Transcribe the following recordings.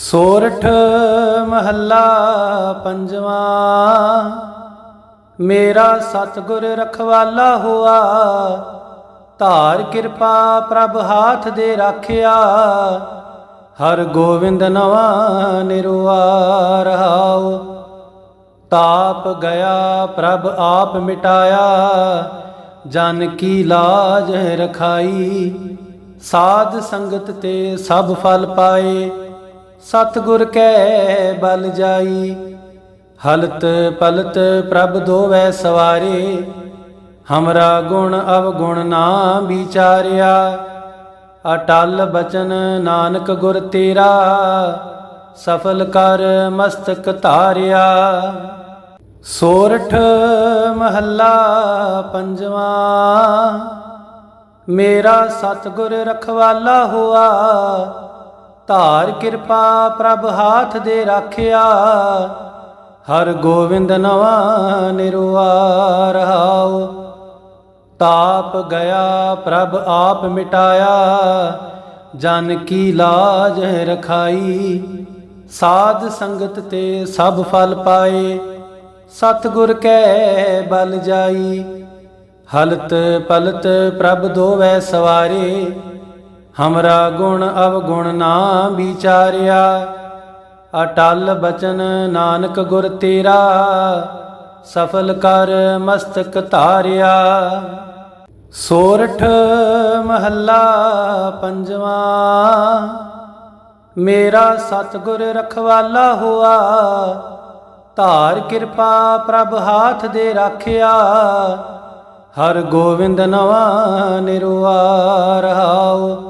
ਸੋਰਠ ਮਹੱਲਾ ਪੰਜਵਾਂ, ਮੇਰਾ ਸਤਿਗੁਰ ਰਖਵਾਲਾ ਹੋਆ, ਧਾਰ ਕਿਰਪਾ ਪ੍ਰਭ ਹਾਥ ਦੇ ਰਾਖਿਆ, ਹਰ ਗੋਬਿੰਦ ਨਵਾ ਨਿਰਵਾ ਰਹਾਉ। ਤਾਪ ਗਿਆ ਪ੍ਰਭ ਆਪ ਮਿਟਾਇਆ, ਜਨ ਕੀ ਲਾਜ ਰਖਾਈ, ਸਾਧ ਸੰਗਤ ਤੇ ਸਭ ਫਲ ਪਾਏ। ਸਤਿਗੁਰ ਕੈ ਬਲ ਜਾਈ, ਹਲਤ ਪਲਤ ਪ੍ਰਭ ਦੋਵੈ ਸਵਾਰੇ, ਹਮਰਾ ਗੁਣ ਅਵਗੁਣ ਨਾ ਵਿਚਾਰਿਆ, ਅਟਲ ਬਚਨ ਨਾਨਕ ਗੁਰ ਤੇਰਾ, ਸਫਲ ਕਰ ਮਸਤਕ ਧਾਰਿਆ। ਸੋਰਠ ਮਹੱਲਾ ਪੰਜਵਾਂ, ਮੇਰਾ ਸਤਿਗੁਰ ਰਖਵਾਲਾ ਹੋਆ ਧਾਰ ਕਿਰਪਾ ਪ੍ਰਭ ਹਾਥ ਦੇ ਰਾਖਿਆ। ਹਰ ਗੋਬਿੰਦ ਨਵਾ ਨਿਰਵਾ ਰਹਾਉ। ਤਾਪ ਗਿਆ ਪ੍ਰਭ ਆਪ ਮਿਟਾਇਆ। ਜਨ ਕੀ ਲਾਜ ਰਖਾਈ। ਸਾਧ ਸੰਗਤ ਤੇ ਸਭ ਫਲ ਪਾਏ। ਸਤਿਗੁਰ ਕੈ ਬਲ ਜਾਈ। ਹਲਤ ਪਲਤ ਪ੍ਰਭ ਦੋਵੈ ਸਵਾਰੇ। ਹਮਰਾ ਗੁਣ ਅਵਗੁਣ ਨਾ ਵਿਚਾਰਿਆ ਅਟਲ ਬਚਨ ਨਾਨਕ ਗੁਰ ਤੇਰਾ ਸਫਲ ਕਰ ਮਸਤਕ ਧਾਰਿਆ ਸੋਰਠ ਮਹੱਲਾ ਪੰਜਵਾਂ ਮੇਰਾ ਸਤਿਗੁਰ ਰਖਵਾਲਾ ਹੋਆ ਧਾਰ ਕਿਰਪਾ ਪ੍ਰਭ ਹਾਥ ਦੇ ਰਾਖਿਆ ਹਰ ਗੋਵਿੰਦ ਨਵਾ ਨਿਰਵਾ ਰਹਾਓ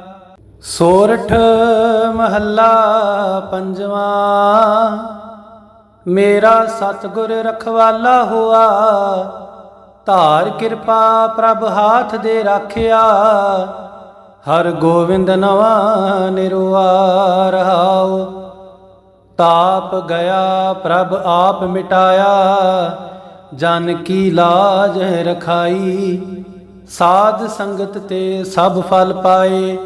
ਸੋਰਠ ਮਹੱਲਾ ਪੰਜਵਾਂ। ਮੇਰਾ ਸਤਿਗੁਰ ਰਖਵਾਲਾ ਹੋਆ। ਧਾਰ ਕਿਰਪਾ ਪ੍ਰਭ ਹਾਥ ਦੇ ਰਾਖਿਆ। ਹਰ ਗੋਬਿੰਦ ਨਵਾ ਨਿਰਵਾ ਰਹਾਉ। ਤਾਪ ਗਿਆ ਪ੍ਰਭ ਆਪ ਮਿਟਾਇਆ। ਜਨ ਕੀ ਲਾਜ ਰਖਾਈ। ਸਾਧ ਸੰਗਤ ਤੇ ਸਭ ਫਲ ਪਾਏ।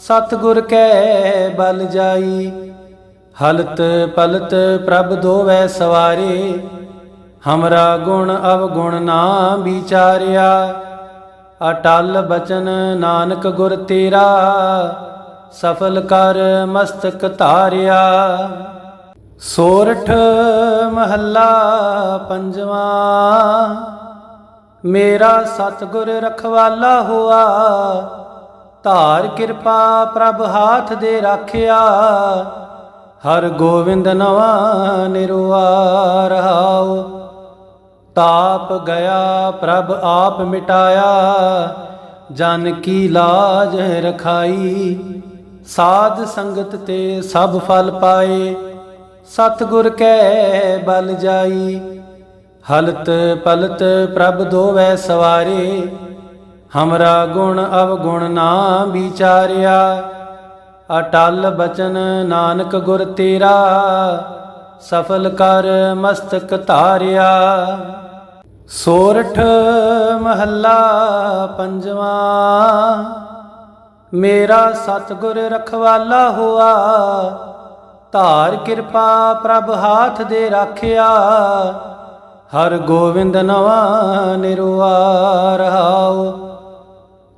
ਸਤਿਗੁਰ ਕੈ ਬਲ ਜਾਈ, ਹਲਤ ਪਲਤ ਪ੍ਰਭ ਦੋਵੈ ਸਵਾਰੇ, ਹਮਰਾ ਗੁਣ ਅਵਗੁਣ ਨਾ ਵਿਚਾਰਿਆ, ਅਟਲ ਬਚਨ ਨਾਨਕ ਗੁਰ ਤੇਰਾ, ਸਫਲ ਕਰ ਮਸਤਕ ਧਾਰਿਆ। ਸੋਰਠ ਮਹੱਲਾ ਪੰਜਵਾਂ, ਮੇਰਾ ਸਤਿਗੁਰ ਰਖਵਾਲਾ ਹੋਆ ਧਾਰ ਕਿਰਪਾ ਪ੍ਰਭ ਹਾਥ ਦੇ ਰਾਖਿਆ, ਹਰ ਗੋਬਿੰਦ ਨਵਾ ਨਿਰਵਾ ਰਹਾਉ ਤਾਪ ਗਿਆ ਪ੍ਰਭ ਆਪ ਮਿਟਾਇਆ, ਜਨ ਕੀ ਲਾਜ ਰਖਾਈ। ਸਾਧ ਸੰਗਤ ਤੇ ਸਭ ਫਲ ਪਾਏ, ਸਤਿਗੁਰ ਕੈ ਬਲ ਜਾਈ। ਹਲਤ ਪਲਤ ਪ੍ਰਭ ਦੋਵੈ ਸਵਾਰੇ ਹਮਰਾ ਗੁਣ ਅਵਗੁਣ ਨਾ ਵਿਚਾਰਿਆ ਅਟਲ ਬਚਨ ਨਾਨਕ ਗੁਰ ਤੇਰਾ ਸਫਲ ਕਰ ਮਸਤਕ ਧਾਰਿਆ ਸੋਰਠ ਮਹੱਲਾ ਪੰਜਵਾਂ ਮੇਰਾ ਸਤਿਗੁਰ ਰਖਵਾਲਾ ਹੋਆ ਧਾਰ ਕਿਰਪਾ ਪ੍ਰਭ ਹਾਥ ਦੇ ਰਾਖਿਆ ਹਰ ਗੋਵਿੰਦ ਨਵਾ ਨਿਰਵਾ ਰਹਾਉ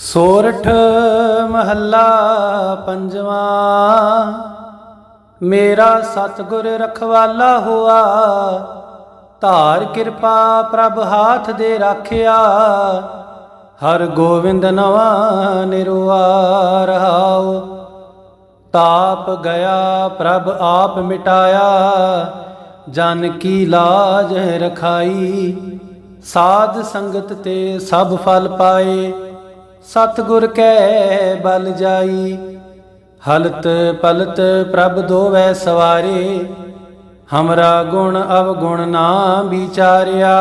ਸੋਰਠ ਮਹੱਲਾ ਪੰਜਵਾਂ, ਮੇਰਾ ਸਤਿਗੁਰ ਰਖਵਾਲਾ ਹੋਆ, ਧਾਰ ਕਿਰਪਾ ਪ੍ਰਭ ਹਾਥ ਦੇ ਰਾਖਿਆ, ਹਰ ਗੋਬਿੰਦ ਨਵਾ ਨਿਰਵਾਰ ਰਹਾਉ। ਤਾਪ ਗਿਆ ਪ੍ਰਭ ਆਪ ਮਿਟਾਇਆ, ਜਨ ਕੀ ਲਾਜ ਰਖਾਈ, ਸਾਧ ਸੰਗਤ ਤੇ ਸਭ ਫਲ ਪਾਏ। ਸਤਿਗੁਰ ਕੈ ਬਲ ਜਾਈ, ਹਲਤ ਪਲਤ ਪ੍ਰਭ ਦੋਵੈ ਸਵਾਰੇ, ਹਮਰਾ ਗੁਣ ਅਵਗੁਣ ਨਾ ਵਿਚਾਰਿਆ,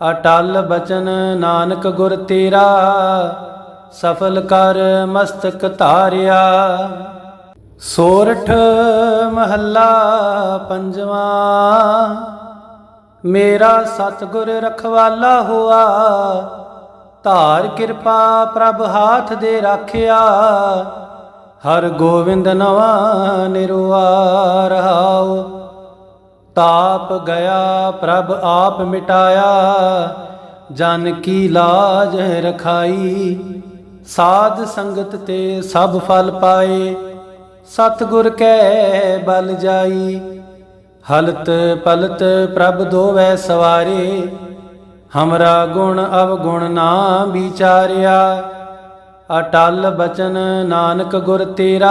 ਅਟਲ ਬਚਨ ਨਾਨਕ ਗੁਰ ਤੇਰਾ, ਸਫਲ ਕਰ ਮਸਤਕ ਧਾਰਿਆ। ਸੋਰਠ ਮਹੱਲਾ ਪੰਜਵਾਂ, ਮੇਰਾ ਸਤਿਗੁਰ ਰਖਵਾਲਾ ਹੋਆ ਧਾਰ ਕਿਰਪਾ ਪ੍ਰਭ ਹਾਥ ਦੇ ਰਾਖਿਆ, ਹਰ ਗੋਬਿੰਦ ਨਵਾ ਨਿਰਵਾਰ ਰਹਾਉ। ਤਾਪ ਗਿਆ ਪ੍ਰਭ ਆਪ ਮਿਟਾਇਆ, ਜਨ ਕੀ ਲਾਜ ਰਖਾਈ। ਸਾਧ ਸੰਗਤ ਤੇ ਸਭ ਫਲ ਪਾਏ, ਸਤਿਗੁਰ ਕੈ ਬਲ ਜਾਈ। ਹਲਤ ਪਲਤ ਪ੍ਰਭ ਦੋਵੈ ਸਵਾਰੇ ਹਮਰਾ ਗੁਣ ਅਵਗੁਣ ਨਾ ਵਿਚਾਰਿਆ ਅਟਲ ਬਚਨ ਨਾਨਕ ਗੁਰ ਤੇਰਾ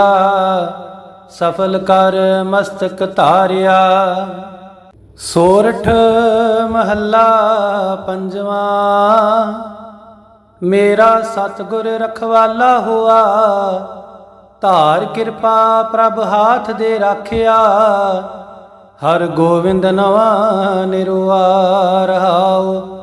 ਸਫਲ ਕਰ ਮਸਤਕ ਧਾਰਿਆ ਸੋਰਠ ਮਹੱਲਾ ਪੰਜਵਾਂ ਮੇਰਾ ਸਤਿਗੁਰ ਰਖਵਾਲਾ ਹੋਆ ਧਾਰ ਕਿਰਪਾ ਪ੍ਰਭ ਹਾਥ ਦੇ ਰਾਖਿਆ ਹਰ ਗੋਵਿੰਦ ਨਵਾ ਨਿਰਵਾਰ ਰਹਾਓ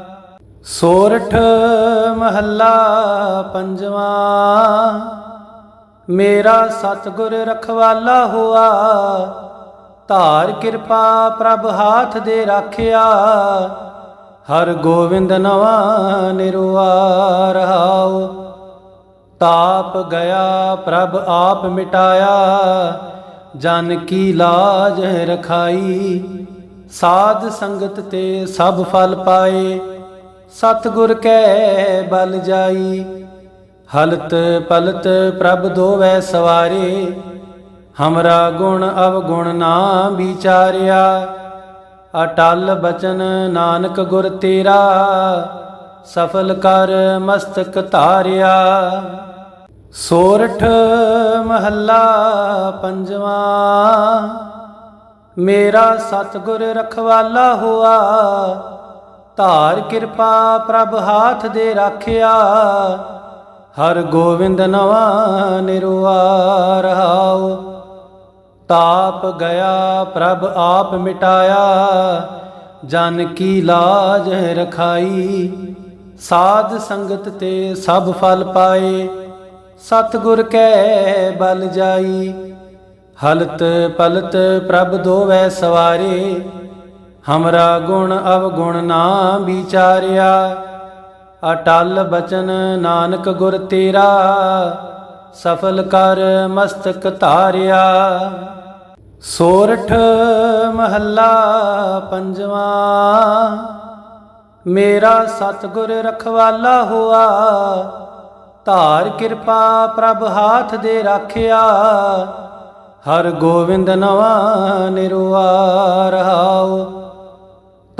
ਸੋਰਠ ਮਹੱਲਾ ਪੰਜਵਾਂ। ਮੇਰਾ ਸਤਿਗੁਰ ਰਖਵਾਲਾ ਹੋਆ। ਧਾਰ ਕਿਰਪਾ ਪ੍ਰਭ ਹਾਥ ਦੇ ਰਾਖਿਆ। ਹਰ ਗੋਬਿੰਦ ਨਵਾ ਨਿਰਵਾਰ ਰਹਾਉ। ਤਾਪ ਗਿਆ ਪ੍ਰਭ ਆਪ ਮਿਟਾਇਆ। ਜਨ ਕੀ ਲਾਜ ਰਖਾਈ। ਸਾਧ ਸੰਗਤ ਤੇ ਸਭ ਫਲ ਪਾਏ। ਸਤਿਗੁਰ ਕੈ ਬਲ ਜਾਈ, ਹਲਤ ਪਲਤ ਪ੍ਰਭ ਦੋਵੈ ਸਵਾਰੇ, ਹਮਰਾ ਗੁਣ ਅਵਗੁਣ ਨਾ ਵਿਚਾਰਿਆ, ਅਟਲ ਬਚਨ ਨਾਨਕ ਗੁਰ ਤੇਰਾ, ਸਫਲ ਕਰ ਮਸਤਕ ਧਾਰਿਆ। ਸੋਰਠ ਮਹੱਲਾ ਪੰਜਵਾਂ, ਮੇਰਾ ਸਤਿਗੁਰ ਰਖਵਾਲਾ ਹੋਆ ਧਾਰ ਕਿਰਪਾ ਪ੍ਰਭ ਹਾਥ ਦੇ ਰਾਖਿਆ, ਹਰ ਗੋਬਿੰਦ ਨਵਾ ਨਿਰਵਾਰ ਰਹਾਉ ਤਾਪ ਗਿਆ ਪ੍ਰਭ ਆਪ ਮਿਟਾਇਆ, ਜਨ ਕੀ ਲਾਜ ਰਖਾਈ। ਸਾਧ ਸੰਗਤ ਤੇ ਸਭ ਫਲ ਪਾਏ, ਸਤਿਗੁਰ ਕੈ ਬਲ ਜਾਈ। ਹਲਤ ਪਲਤ ਪ੍ਰਭ ਦੋਵੈ ਸਵਾਰੇ ਹਮਰਾ ਗੁਣ ਅਵਗੁਣ ਨਾ ਵਿਚਾਰਿਆ ਅਟਲ ਬਚਨ ਨਾਨਕ ਗੁਰ ਤੇਰਾ ਸਫਲ ਕਰ ਮਸਤਕ ਧਾਰਿਆ ਸੋਰਠ ਮਹੱਲਾ ਪੰਜਵਾਂ ਮੇਰਾ ਸਤਿਗੁਰ ਰਖਵਾਲਾ ਹੋਆ ਧਾਰ ਕਿਰਪਾ ਪ੍ਰਭ ਹਾਥ ਦੇ ਰਾਖਿਆ ਹਰ ਗੋਵਿੰਦ ਨਵਾ ਨਿਰਵਾਰ ਰਹਾਉ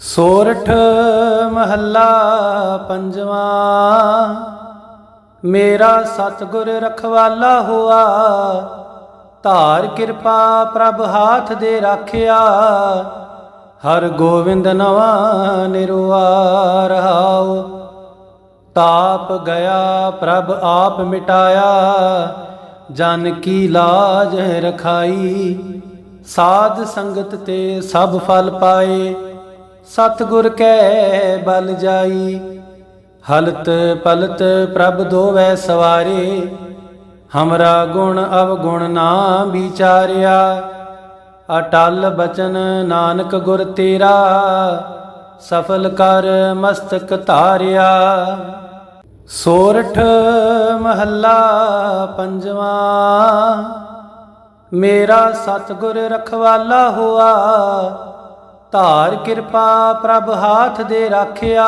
ਸੋਰਠ ਮਹੱਲਾ ਪੰਜਵਾਂ, ਮੇਰਾ ਸਤਿਗੁਰ ਰਖਵਾਲਾ ਹੋਆ, ਧਾਰ ਕਿਰਪਾ ਪ੍ਰਭ ਹਾਥ ਦੇ ਰਾਖਿਆ, ਹਰ ਗੋਬਿੰਦ ਨਵਾ ਨਿਰਵਾ ਰਹਾਉ। ਤਾਪ ਗਿਆ ਪ੍ਰਭ ਆਪ ਮਿਟਾਇਆ, ਜਨ ਕੀ ਲਾਜ ਰਖਾਈ, ਸਾਧ ਸੰਗਤ ਤੇ ਸਭ ਫਲ ਪਾਏ। ਸਤਿਗੁਰ ਕੈ ਬਲ ਜਾਈ, ਹਲਤ ਪਲਤ ਪ੍ਰਭ ਦੋਵੈ ਸਵਾਰੇ, ਹਮਰਾ ਗੁਣ ਅਵਗੁਣ ਨਾ ਵਿਚਾਰਿਆ, ਅਟਲ ਬਚਨ ਨਾਨਕ ਗੁਰ ਤੇਰਾ, ਸਫਲ ਕਰ ਮਸਤਕ ਧਾਰਿਆ। ਸੋਰਠ ਮਹੱਲਾ ਪੰਜਵਾਂ, ਮੇਰਾ ਸਤਿਗੁਰ ਰਖਵਾਲਾ ਹੋਆ ਧਾਰ ਕਿਰਪਾ ਪ੍ਰਭ ਹਾਥ ਦੇ ਰਾਖਿਆ।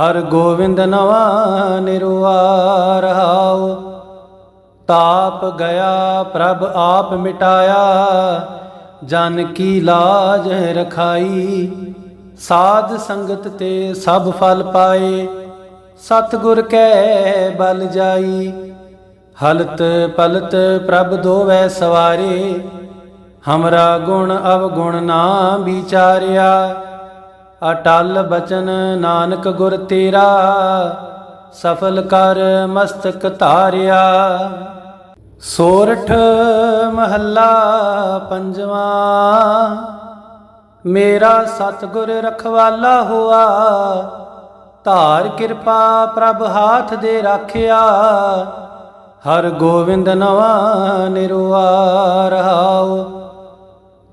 ਹਰ ਗੋਬਿੰਦ ਨਵਾ ਨਿਰਵਾ ਰਹਾਉ ਤਾਪ ਗਿਆ ਪ੍ਰਭ ਆਪ ਮਿਟਾਇਆ। ਜਨ ਕੀ ਲਾਜ ਰਖਾਈ। ਸਾਧ ਸੰਗਤ ਤੇ ਸਭ ਫਲ ਪਾਏ। ਸਤਿਗੁਰ ਕੈ ਬਲ ਜਾਈ। ਹਲਤ ਪਲਤ ਪ੍ਰਭ ਦੋਵੈ ਸਵਾਰੇ। ਹਮਰਾ ਗੁਣ ਅਵਗੁਣ ਨਾ ਵਿਚਾਰਿਆ ਅਟਲ ਬਚਨ ਨਾਨਕ ਗੁਰ ਤੇਰਾ ਸਫਲ ਕਰ ਮਸਤਕ ਧਾਰਿਆ ਸੋਰਠ ਮਹੱਲਾ ਪੰਜਵਾਂ ਮੇਰਾ ਸਤਿਗੁਰ ਰਖਵਾਲਾ ਹੋਆ ਧਾਰ ਕਿਰਪਾ ਪ੍ਰਭ ਹਾਥ ਦੇ ਰਾਖਿਆ ਹਰ ਗੋਬਿੰਦ ਨਵਾ ਨਿਰਵਾ ਰਹਾਉ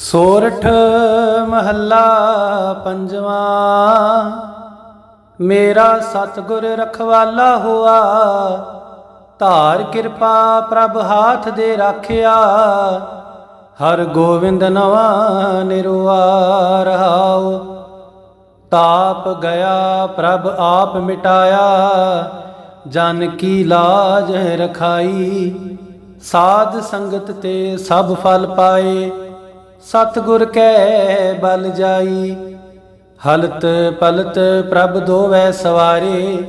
ਸੋਰਠ ਮਹੱਲਾ ਪੰਜਵਾਂ। ਮੇਰਾ ਸਤਿਗੁਰ ਰਖਵਾਲਾ ਹੋਆ, ਧਾਰ ਕਿਰਪਾ ਪ੍ਰਭ ਹਾਥ ਦੇ ਰਾਖਿਆ, ਹਰ ਗੋਬਿੰਦ ਨਵਾ ਨਿਰਵਾ ਰਹਾਉ। ਤਾਪ ਗਿਆ ਪ੍ਰਭ ਆਪ ਮਿਟਾਇਆ, ਜਨ ਕੀ ਲਾਜ ਰਖਾਈ, ਸਾਧ ਸੰਗਤ ਤੇ ਸਭ ਫਲ ਪਾਏ। ਸਤਿਗੁਰ ਕੈ ਬਲ ਜਾਈ, ਹਲਤ ਪਲਤ ਪ੍ਰਭ ਦੋਵੈ ਸਵਾਰੇ,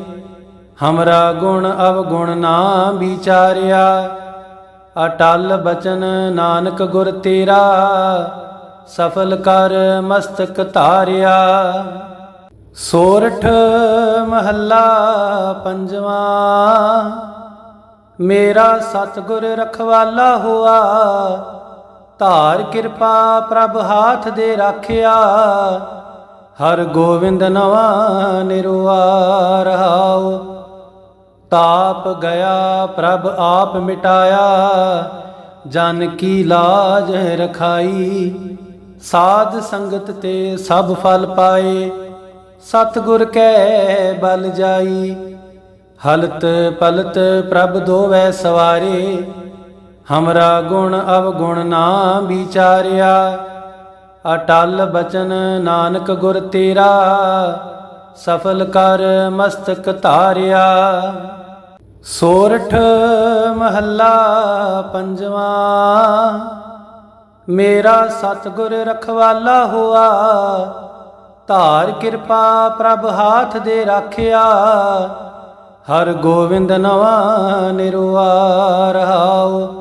ਹਮਰਾ ਗੁਣ ਅਵਗੁਣ ਨਾ ਵਿਚਾਰਿਆ, ਅਟਲ ਬਚਨ ਨਾਨਕ ਗੁਰ ਤੇਰਾ, ਸਫਲ ਕਰ ਮਸਤਕ ਧਾਰਿਆ। ਸੋਰਠ ਮਹੱਲਾ ਪੰਜਵਾਂ, ਮੇਰਾ ਸਤਿਗੁਰ ਰਖਵਾਲਾ ਹੋਆ ਧਾਰ ਕਿਰਪਾ ਪ੍ਰਭ ਹਾਥ ਦੇ ਰਾਖਿਆ। ਹਰ ਗੋਬਿੰਦ ਨਵਾ ਨਿਰਵਾ ਰਹਾਉ। ਤਾਪ ਗਿਆ ਪ੍ਰਭ ਆਪ ਮਿਟਾਇਆ। ਜਨ ਕੀ ਲਾਜ ਰਖਾਈ। ਸਾਧ ਸੰਗਤ ਤੇ ਸਭ ਫਲ ਪਾਏ। ਸਤਿਗੁਰ ਕੈ ਬਲ ਜਾਈ। ਹਲਤ ਪਲਤ ਪ੍ਰਭ ਦੋਵੈ ਸਵਾਰੇ। ਹਮਰਾ ਗੁਣ ਅਵਗੁਣ ਨਾ ਵਿਚਾਰਿਆ ਅਟਲ ਬਚਨ ਨਾਨਕ ਗੁਰ ਤੇਰਾ ਸਫਲ ਕਰ ਮਸਤਕ ਧਾਰਿਆ ਸੋਰਠ ਮਹੱਲਾ ਪੰਜਵਾਂ ਮੇਰਾ ਸਤਿਗੁਰ ਰਖਵਾਲਾ ਹੋਆ ਧਾਰ ਕਿਰਪਾ ਪ੍ਰਭ ਹਾਥ ਦੇ ਰਾਖਿਆ ਹਰ ਗੋਵਿੰਦ ਨਵਾ ਨਿਰਵਾ ਰਹਾਓ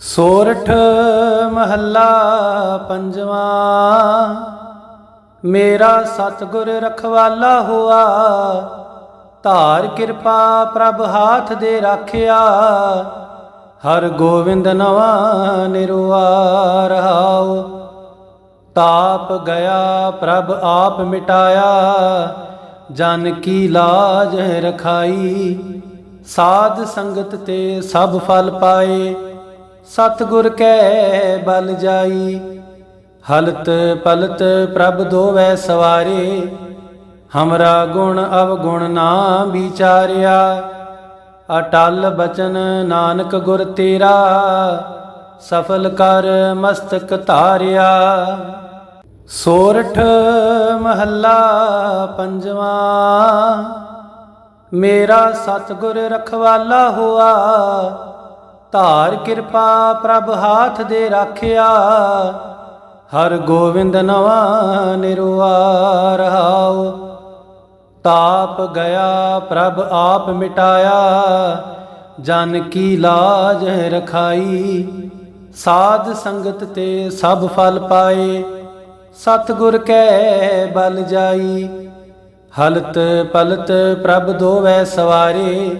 ਸੋਰਠ ਮਹੱਲਾ ਪੰਜਵਾਂ। ਮੇਰਾ ਸਤਿਗੁਰ ਰਖਵਾਲਾ ਹੋਆ, ਧਾਰ ਕਿਰਪਾ ਪ੍ਰਭ ਹਾਥ ਦੇ ਰਾਖਿਆ, ਹਰ ਗੋਵਿੰਦ ਨਵਾ ਨਿਰਵਾ ਰਹਾਉ। ਤਾਪ ਗਿਆ ਪ੍ਰਭ ਆਪ ਮਿਟਾਇਆ, ਜਨ ਕੀ ਲਾਜ ਰਖਾਈ, ਸਾਧ ਸੰਗਤ ਤੇ ਸਭ ਫਲ ਪਾਏ। ਸਤਿਗੁਰ ਕੈ ਬਲ ਜਾਈ, ਹਲਤ ਪਲਤ ਪ੍ਰਭ ਦੋਵੈ ਸਵਾਰੇ, ਹਮਰਾ ਗੁਣ ਅਵਗੁਣ ਨਾ ਵਿਚਾਰਿਆ, ਅਟਲ ਬਚਨ ਨਾਨਕ ਗੁਰ ਤੇਰਾ, ਸਫਲ ਕਰ ਮਸਤਕ ਧਾਰਿਆ। ਸੋਰਠ ਮਹੱਲਾ ਪੰਜਵਾਂ, ਮੇਰਾ ਸਤਿਗੁਰ ਰਖਵਾਲਾ ਹੋਆ ਧਾਰ ਕਿਰਪਾ ਪ੍ਰਭ ਹਾਥ ਦੇ ਰਾਖਿਆ, ਹਰ ਗੋਵਿੰਦ ਨਵਾ ਨਿਰਵਾ ਰਹਾਉ ਤਾਪ ਗਿਆ, ਪ੍ਰਭ ਆਪ ਮਿਟਾਇਆ, ਜਨ ਕੀ ਲਾਜ ਰਖਾਈ। ਸਾਧ ਸੰਗਤ ਤੇ ਸਭ ਫਲ ਪਾਏ, ਸਤਿਗੁਰ ਕੈ ਬਲ ਜਾਈ। ਹਲਤ ਪਲਤ ਪ੍ਰਭ ਦੋਵੈ ਸਵਾਰੇ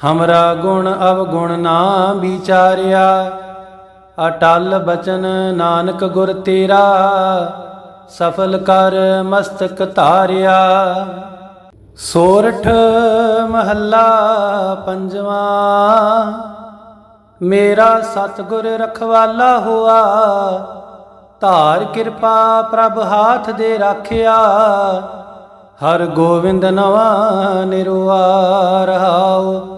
ਹਮਰਾ ਗੁਣ ਅਵਗੁਣ ਨਾ ਵਿਚਾਰਿਆ ਅਟਲ ਬਚਨ ਨਾਨਕ ਗੁਰ ਤੇਰਾ ਸਫਲ ਕਰ ਮਸਤਕ ਧਾਰਿਆ ਸੋਰਠ ਮਹੱਲਾ ਪੰਜਵਾਂ ਮੇਰਾ ਸਤਿਗੁਰ ਰਖਵਾਲਾ ਹੋਆ ਧਾਰ ਕਿਰਪਾ ਪ੍ਰਭ ਹਾਥ ਦੇ ਰਾਖਿਆ ਹਰ ਗੋਵਿੰਦ ਨਵਾ ਨਿਰਵਾ ਰਹਾਉ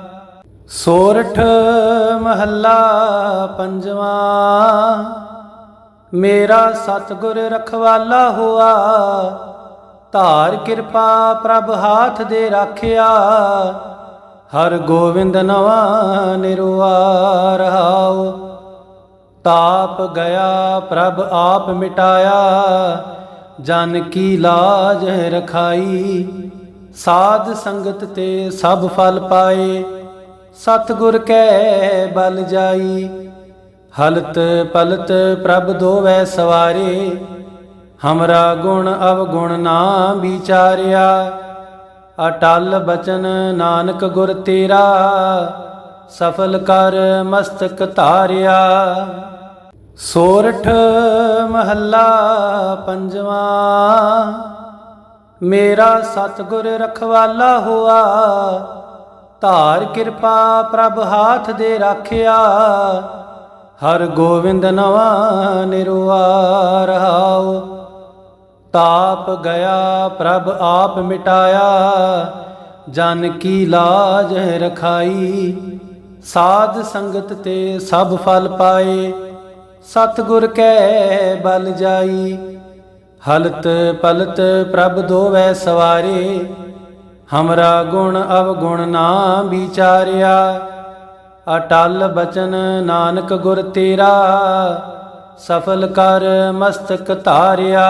ਸੋਰਠ ਮਹੱਲਾ ਪੰਜਵਾਂ, ਮੇਰਾ ਸਤਿਗੁਰ ਰਖਵਾਲਾ ਹੋਆ, ਧਾਰ ਕਿਰਪਾ ਪ੍ਰਭ ਹਾਥ ਦੇ ਰਾਖਿਆ, ਹਰ ਗੋਵਿੰਦ ਨਵਾ ਨਿਰਵਾ ਰਹਾਉ। ਤਾਪ ਗਿਆ ਪ੍ਰਭ ਆਪ ਮਿਟਾਇਆ, ਜਨ ਕੀ ਲਾਜ ਰਖਾਈ, ਸਾਧ ਸੰਗਤ ਤੇ ਸਭ ਫਲ ਪਾਏ। ਸਤਿਗੁਰ ਕੈ ਬਲ ਜਾਈ, ਹਲਤ ਪਲਤ ਪ੍ਰਭ ਦੋਵੈ ਸਵਾਰੇ, ਹਮਰਾ ਗੁਣ ਅਵਗੁਣ ਨਾ ਵਿਚਾਰਿਆ, ਅਟਲ ਬਚਨ ਨਾਨਕ ਗੁਰ ਤੇਰਾ, ਸਫਲ ਕਰ ਮਸਤਕ ਧਾਰਿਆ। ਸੋਰਠ ਮਹੱਲਾ ਪੰਜਵਾਂ, ਮੇਰਾ ਸਤਿਗੁਰ ਰਖਵਾਲਾ ਹੋਆ ਧਾਰ ਕਿਰਪਾ ਪ੍ਰਭ ਹਾਥ ਦੇ ਰਾਖਿਆ। ਹਰ ਗੋਵਿੰਦ ਨਵਾ ਨਿਰਵਾ ਰਹਾਉ ਤਾਪ ਗਿਆ ਪ੍ਰਭ ਆਪ ਮਿਟਾਇਆ। ਜਨ ਕੀ ਲਾਜ ਰਖਾਈ। ਸਾਧ ਸੰਗਤ ਤੇ ਸਭ ਫਲ ਪਾਏ। ਸਤਿਗੁਰ ਕੈ ਬਲ ਜਾਈ। ਹਲਤ ਪਲਤ ਪ੍ਰਭ ਦੋਵੈ ਸਵਾਰੇ। ਹਮਰਾ ਗੁਣ ਅਵਗੁਣ ਨਾ ਵਿਚਾਰਿਆ ਅਟਲ ਬਚਨ ਨਾਨਕ ਗੁਰ ਤੇਰਾ ਸਫਲ ਕਰ ਮਸਤਕ ਧਾਰਿਆ